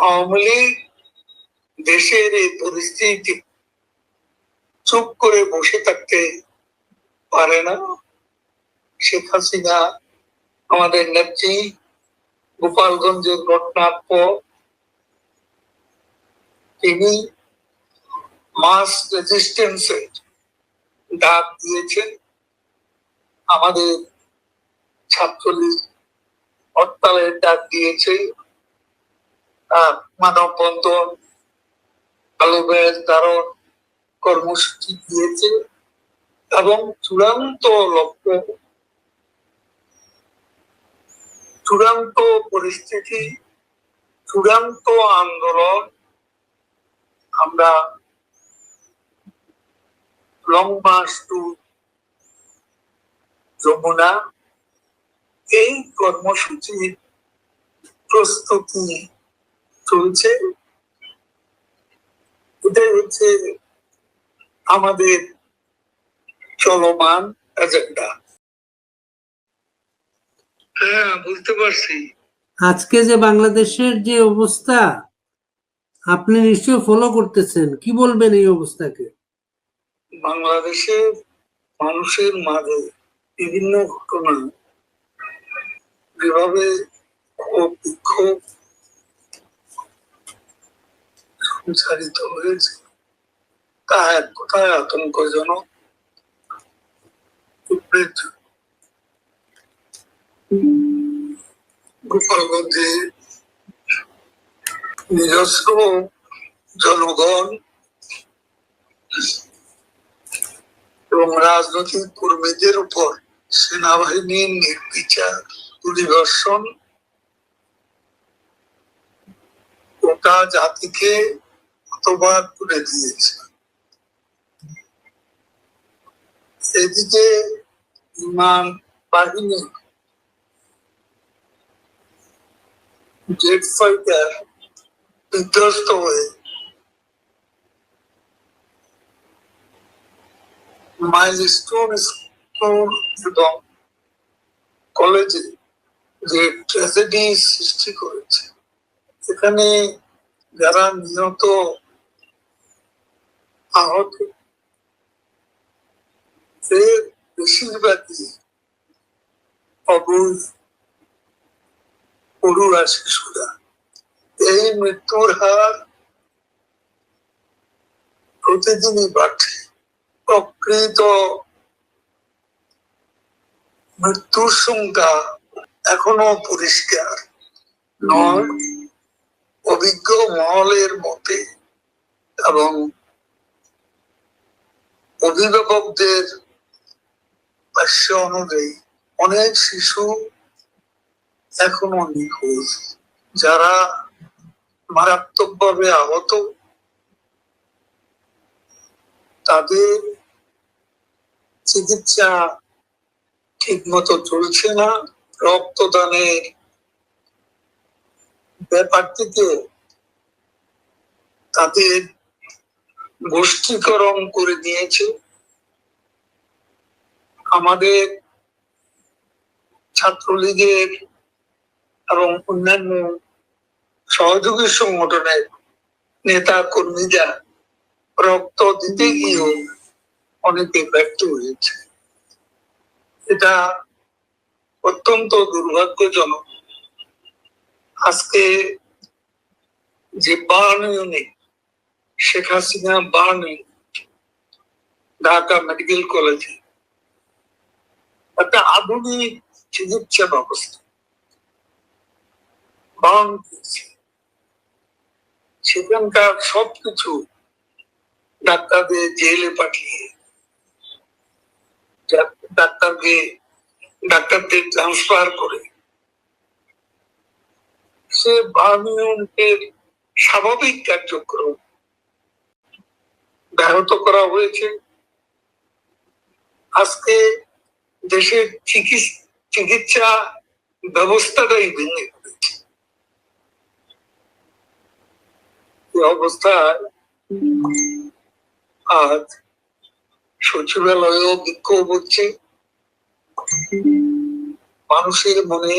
আওয়ামী দেশের এই পরিস্থিতি চুপ করে বসে থাকতে পারে না। শেখ হাসিনা, আমাদের নেত্রী, গোপালগঞ্জের ঘটনার পর তিনি মাস রেজিস্ট্যান্সের ডাক দিয়েছেন। আমাদের ছাত্রলীগ হরতালের ডাক দিয়েছে। আহ, মানববন্ধন আলো ব্যাস ধারণ কর্মসূচি দিয়েছে এবং চূড়ান্ত লক্ষ্য চূড়ান্ত পরিস্থিতি চূড়ান্ত আন্দোলন আমরা লং মার্চ টু যমুনা এই কর্মসূচির প্রস্তুতি চলছে। এটাই হচ্ছে আমাদের চলমান এজেন্ডা হ্যাঁ বুঝতে পারছি। আজকে যে বাংলাদেশের যে অবস্থা আপনি নিশ্চয় ফলো করতেছেন। কি বলবেন এই অবস্থাকে? বাংলাদেশের মানুষের মাঝে বিভিন্ন ঘটনা যেভাবে ক্ষোভ বিক্ষোভ সঞ্চারিত হয়েছে তা এক কথায় আতঙ্কজনক। গোপালগঞ্জে নিজস্ব জনগণ এবং রাজনৈতিক কর্মীদের উপর সেনাবাহিনীর নির্বিচার পরিদর্শন গোটা জাতিকে হতবাক করে দিয়েছে। এদিকে বিমান বাহিনী জেট ফাইটার বিধ্বস্ত হয়ে মাইলস্টোন স্কুল এবং কলেজে যে ট্র্যাজেডি সৃষ্টি করেছে এখানে যারা নিহত আহত এর বেশিরভাগই অবুজ পড়ুয়া শিশুরা এই মৃত্যুর হার প্রতিদিনই বাড়ছে প্রকৃত মৃত্যুর সংখ্যা এখনও পরিষ্কার নয় অভিজ্ঞ মহলের মতে এবং অভিভাবকদের ভাষ্য অনুযায়ী অনেক শিশু এখনও নিখোঁজ, যারা মারাত্মকভাবে আহত। তাদের চিকিৎসা ঠিক মতো চলছে না। রক্তদানের ব্যাপারটিকে তাদের গোষ্ঠীকরণ করে দিয়েছে। আমাদের ছাত্রলীগের এবং অন্যান্য সহযোগী সংগঠনের নেতা কর্মীরা রক্ত দিতে গিয়েও অনেকে ব্যর্থ হয়েছে। এটা অত্যন্ত দুর্ভাগ্যজনক। আজকে যে burn unit Sheikh Hasina burn, Dhaka medical কলেজে একটা আধুনিক চিকিৎসা ব্যবস্থা বার্ন। সেখানকার সবকিছু ডাক্তারদের জেলে পাঠিয়ে, ডাক্তারকে, ডাক্তারদের ট্রান্সফার করে সে বার্মিয়নকের স্বাভাবিক কার্যক্রম ব্যাহত করা হয়েছে। আজকে দেশের চিকিৎসা ব্যবস্থাটাই ভেঙে পড়েছে। অবস্থায় আজ সচিবালয়েও বিক্ষোভ হচ্ছে। মানুষের মনে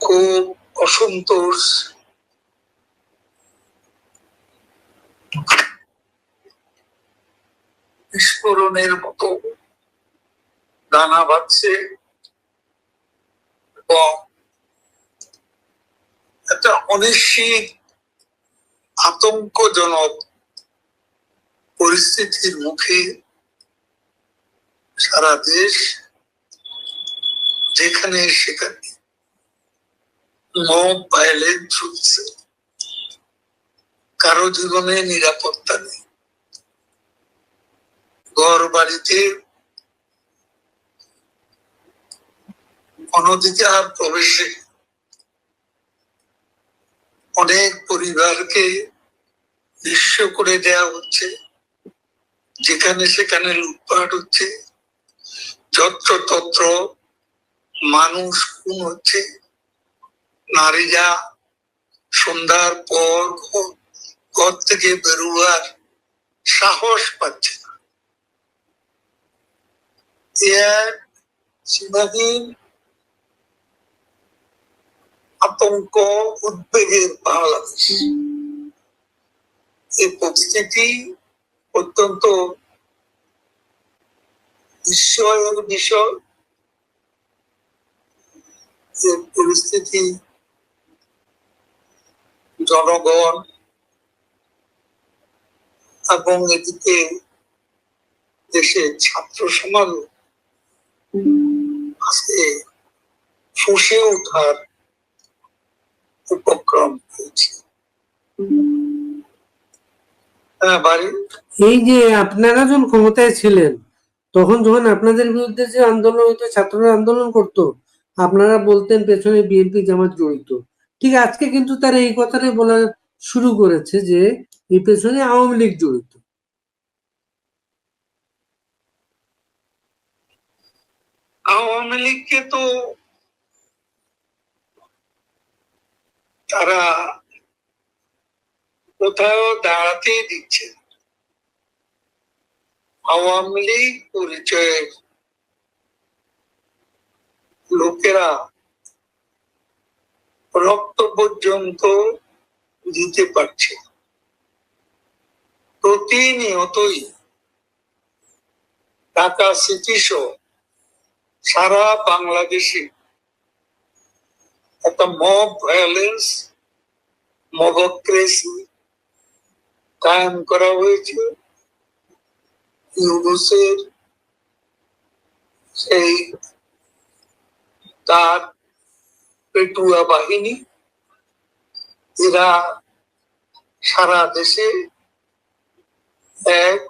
খুব অসন্তোষ বিস্ফোরণের মতো দানা বাঁধছে এবং একটা অনিশ্চিত, আতঙ্কজনক পরিস্থিতির মুখে সারা দেশ যেখানে সেখানে মব ভায়োলেন্স চলছে কারও জীবনে নিরাপত্তা নেই। ঘর বাড়িতে অনধিকার প্রবেশে অনেক পরিবারকে নিঃস্ব করে দেয়া হচ্ছে। যেখানে সেখানে লুটপাট হচ্ছে। যত্র তত্র মানুষ খুন হচ্ছে। নারীরা সন্ধ্যার পর ঘর থেকে বেরোয়ার সাহস পাচ্ছে না। এ সীমাহীন আতঙ্ক উদ্বেগের বাংলাদেশ এই পরিস্থিতি অত্যন্ত বিস্ময়ের বিষয় যে পরিস্থিতি জনগণ এবং এদিকে দেশের ছাত্র সমাজ আজকে ফুসে ওঠার উপক্রম হয়েছে। হ্যাঁ এই যে আপনারা যখন ক্ষমতায় ছিলেন, তখন যখন আপনাদের বিরুদ্ধে যে আন্দোলন হতো ছাত্ররা আন্দোলন করতো, আপনারা বলতেন পেছনে বিএনপি জামাত জড়িত। ঠিক আজকে কিন্তু তারা এই কথাটাই বলা শুরু করেছে যে, এই পেছনে আওয়ামী লীগ জড়িত। আওয়ামী লীগকে তো তারা কোথাও দাঁড়াতে দিচ্ছে আওয়ামী লীগ পরিচয়ের লোকেরা রক্ত পর্যন্ত দিতে পারছে প্রতিনিয়তই ঢাকা সিটি সহ সারা বাংলাদেশে একটা মব ভায়োলেন্স মবক্রেসি কায়েম করা হয়েছে। ইউনুসের সেই তার পেটুয়া বাহিনী, এরা সারা দেশে এক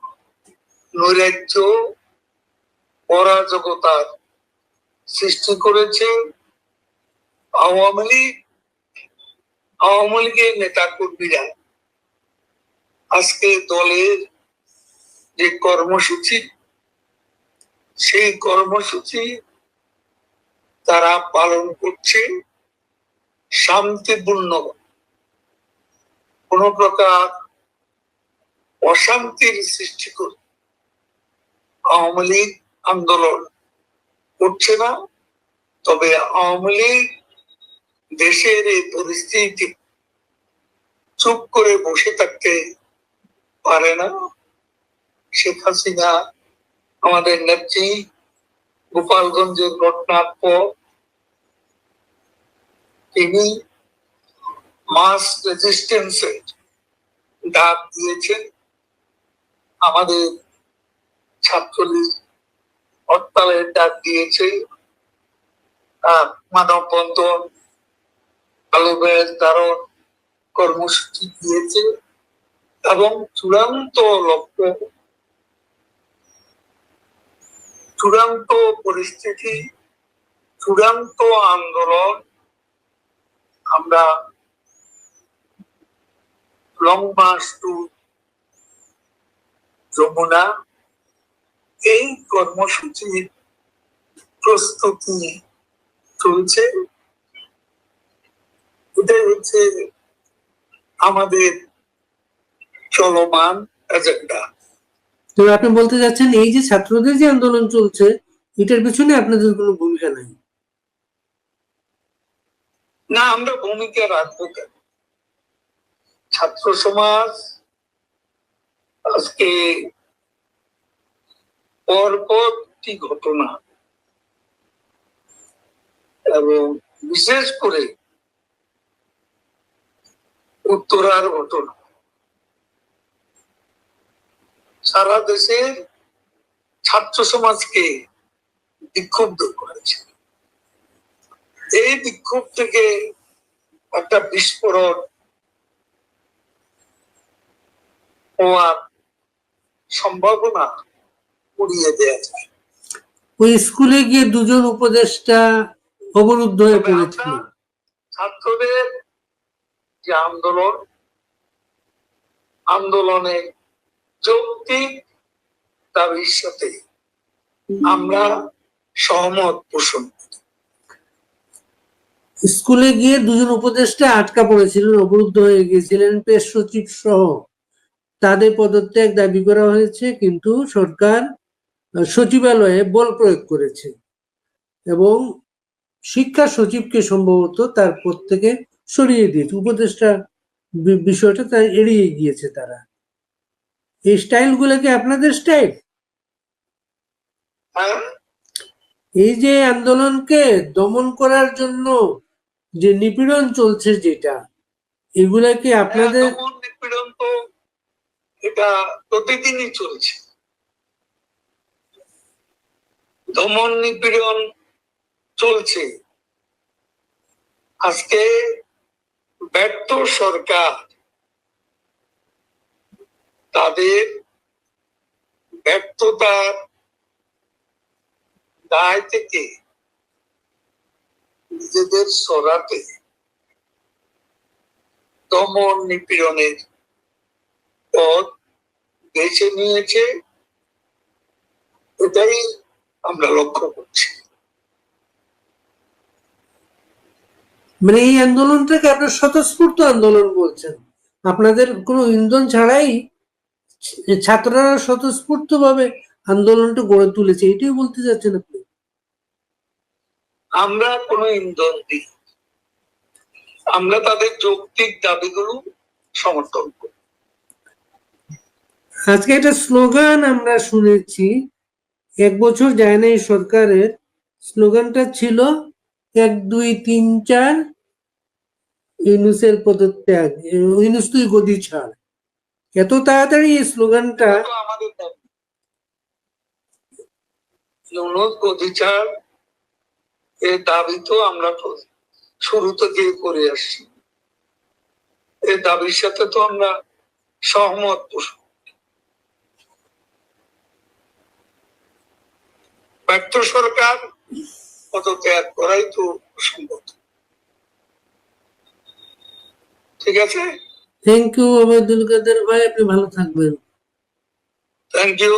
নৈরাজ্য অরাজকতার সৃষ্টি করেছে আওয়ামী লীগ, আওয়ামী লীগের নেতা কর্মীরা আজকে দলের যে কর্মসূচি, সেই কর্মসূচি তারা পালন করছে শান্তিপূর্ণ। কোন প্রকার অশান্তির সৃষ্টি করে আওয়ামী লীগ আন্দোলন। করছে না। তবে আওয়ামী লীগ দেশের এই পরিস্থিতি চুপ করে বসে থাকতে পারে না। শেখ হাসিনা, আমাদের নেত্রী, গোপালগঞ্জের ঘটনার পর তিনি মাস রেজিস্ট্যান্সের ডাক দিয়েছেন। আমাদের ছাত্রলীগ হরতালের ডাক দিয়েছে। আহ, মানববন্ধন আলো ব্যাস ধারণ কর্মসূচি দিয়েছে এবং চূড়ান্ত লক্ষ্য চূড়ান্ত পরিস্থিতি চূড়ান্ত আন্দোলন আমরা লং মার্চ টু যমুনা এই কর্মসূচির প্রস্তুতি চলছে। এটাই হচ্ছে আমাদের চলমান এজেন্ডা তো আপনি বলতে যাচ্ছেন এই যে ছাত্রদের যে আন্দোলন চলছে এটার পিছনে আপনাদের কোনো ভূমিকা নাই? না আমরা ভূমিকা রাখব কেন? ছাত্র সমাজ আজকে পরপরটি ঘটনা এবং বিশেষ করে উত্তরার ঘটনা। সারা দেশের ছাত্র সমাজকে বিক্ষুব্ধ করেছে। এই বিক্ষোভ থেকে একটা বিস্ফোরণ হওয়ার সম্ভাবনা উড়িয়ে দেওয়া যায় ওই স্কুলে গিয়ে দুজন উপদেষ্টা অবরুদ্ধ হয়ে পড়েছিল আমরা ছাত্রদের যে আন্দোলন আন্দোলনে যৌক্তিক দাবির সাথে আমরা সহমত পোষণ স্কুলে গিয়ে দুজন উপদেষ্টা আটকা পড়েছিলেন অবরুদ্ধ হয়ে গিয়েছিলেন পেশ সচিব সহ। তাদের পদত্যাগ দাবি করা হয়েছে কিন্তু সরকার সচিবালয়ে বল প্রয়োগ করেছে। এবং শিক্ষা সচিবকে সম্ভবত তার পদ থেকে সরিয়ে দিয়েছে। উপদেষ্টা বিষয়টা তাই এড়িয়ে গিয়েছে তারা। এই স্টাইল কি আপনাদের স্টাইল? হ্যাঁ। এই যে আন্দোলনকে দমন করার জন্য যে নিপীড়ন চলছে যেটা এগুলা কি আপনাদের দমন নিপীড়ন তো এটা প্রতিদিনই চলছে। দমন নিপীড়ন চলছে। আজকে ব্যর্থ সরকার তাদের ব্যর্থতার দায় থেকে নিজেদের সরাতে দমন নিপীড়নের পথ বেছে নিয়েছে। এটাই আমরা লক্ষ্য করছি। মানে এই আন্দোলনটাকে আপনার স্বতঃস্ফূর্ত আন্দোলন বলছেন। আপনাদের কোনো ইন্ধন ছাড়াই ছাত্ররা স্বতঃস্ফূর্ত ভাবে আন্দোলনটা গড়ে তুলেছে এটাই বলতে চাচ্ছেন আপনি? আমরা কোনো ইন্ধন দিই আমরা তাদের যৌক্তিক দাবিগুলো সমর্থন করি। আজকে একটা স্লোগান আমরা শুনেছি এক বছর যায় না এই সরকারের। স্লোগানটা ছিল, এক, দুই, তিন, চার, ইউনুসের পদত্যাগ, ইউনুস তুই গদি ছাড়। এত তাড়াতাড়ি এই স্লোগানটা ইউনুস অধিকার এর দাবি তো আমরা শুরু থেকে করে আসছি। এই দাবির সাথে তো আমরা সহমত পোষণ ব্যর্থ সরকার পদত্যাগ করাই তো সম্ভব। ঠিক আছে? থ্যাংক ইউ আবাদুল কাদের ভাই আপনি ভালো থাকবেন। Thank you